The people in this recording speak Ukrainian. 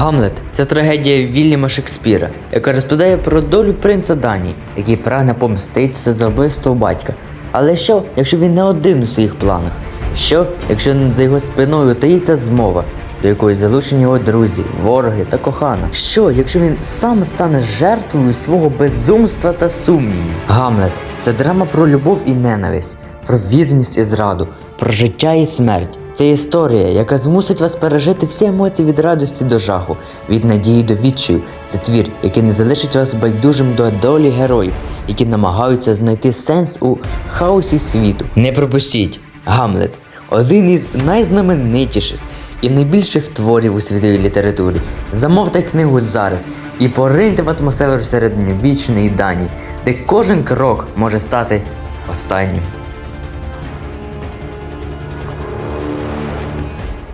Гамлет це трагедія Вільяма Шекспіра, яка розповідає про долю принца Данії, який прагне помститися за вбивство батька. Але що, якщо він не один у своїх планах? Що, якщо за його спиною таїться змова, до якої залучені його друзі, вороги та кохана? Що, якщо він сам стане жертвою свого безумства та сумнівів? Гамлет це драма про любов і ненависть, про вірність і зраду, про життя і смерть. Це історія, яка змусить вас пережити всі емоції від радості до жаху, від надії до відчаю. Це твір, який не залишить вас байдужим до долі героїв, які намагаються знайти сенс у хаосі світу. Не пропустіть Гамлет один із найзнаменитіших і найбільших творів у світовій літературі. Замовте книгу зараз і пориньте в атмосферу середньовічної Данії, де кожен крок може стати останнім.